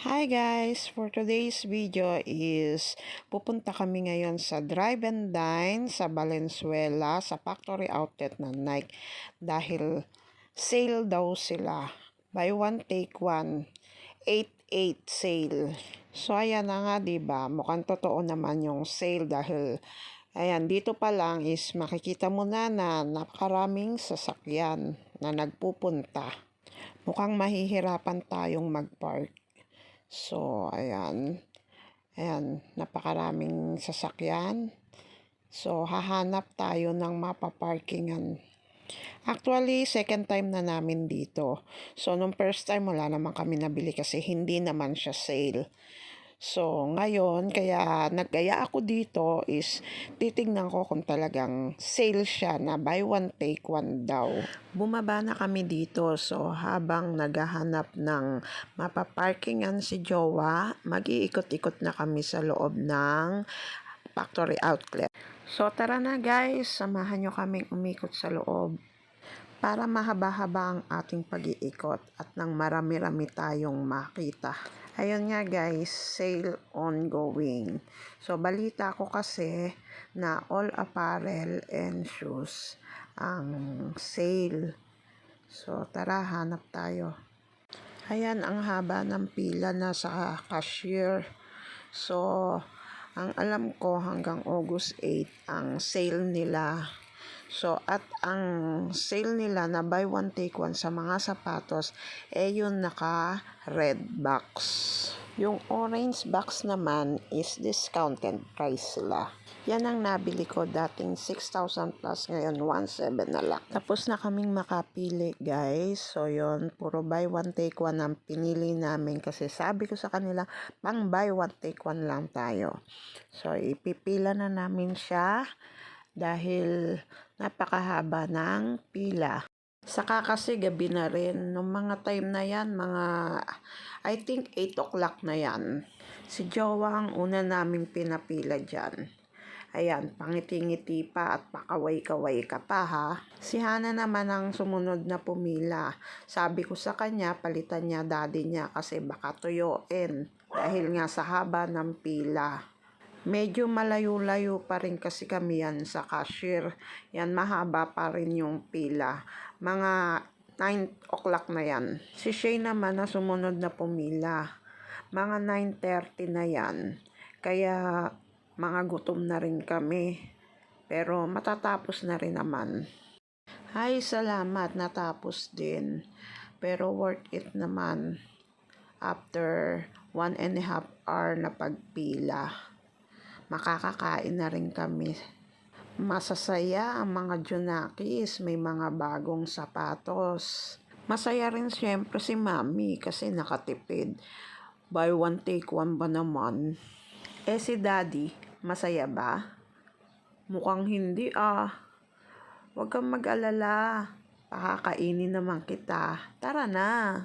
Hi guys! For today's video is pupunta kami ngayon sa Drive and Dine sa Valenzuela sa factory outlet ng Nike dahil sale daw sila. Buy one take one. 8-8 sale. So ayan na nga 'di ba? Mukhang totoo naman yung sale dahil ayan dito pa lang is makikita mo na na napakaraming sasakyan na nagpupunta. Mukhang mahihirapan tayong mag-park. So, ayan. Ayan, napakaraming sasakyan. So, hahanap tayo ng mapaparkingan. Actually, second time na namin dito. So, nung first time, wala naman kami nabili kasi hindi naman siya sale. So, ngayon, kaya naggaya ako dito is titignan ko kung talagang sale siya na buy one take one daw. Bumaba na kami dito. So, habang naghahanap ng mapaparkingan si Jowa, mag-iikot-ikot na kami sa loob ng factory outlet. So, tara na guys, samahan nyo kaming umikot sa loob para mahaba-haba ang ating pag-iikot at nang marami-rami tayong makita. Ayun nga guys, sale ongoing. So balita ko kasi na all apparel and shoes ang sale. So tara, hanap tayo. Ayan, ang haba ng pila na sa cashier. So, ang alam ko hanggang August 8 ang sale nila So, at ang sale nila na buy one take one sa mga sapatos, eh yung naka red box. Yung orange box naman is discounted price sila. Yan ang nabili ko dating 6,000 plus ngayon 1,700 na lang. Tapos na kaming makapili guys. So yon puro buy one take one ang pinili namin kasi sabi ko sa kanila pang buy one take one lang tayo. So ipipila na namin siya dahil napakahaba ng pila. Saka kasi gabi na rin, nung mga time na yan, mga, I think 8 o'clock na yan. Si Jowa ang una naming pinapila dyan. Ayan, pangiti-ngiti pa at pakaway-kaway ka pa ha. Si Hana naman ang sumunod na pumila. Sabi ko sa kanya, palitan niya daddy niya kasi baka tuyuin. Dahil nga sa haba ng pila. Medyo malayo-layo pa rin kasi kami yan sa cashier. Yan, mahaba pa rin yung pila. Mga 9 o'clock na yan. Si Shay naman na sumunod na pumila. Mga 9.30 na yan. Kaya mga gutom na rin kami. Pero matatapos na rin naman. Ay, salamat. Natapos din. Pero worth it naman. After one and a half hour na pagpila makakakain na rin kami. Masasaya ang mga Junakis, may mga bagong sapatos. Masaya rin siyempre si Mami kasi nakatipid. Buy one take one ba naman? Eh si Daddy, masaya ba? Mukhang hindi ah. Huwag kang mag-alala. Pakakainin naman kita. Tara na.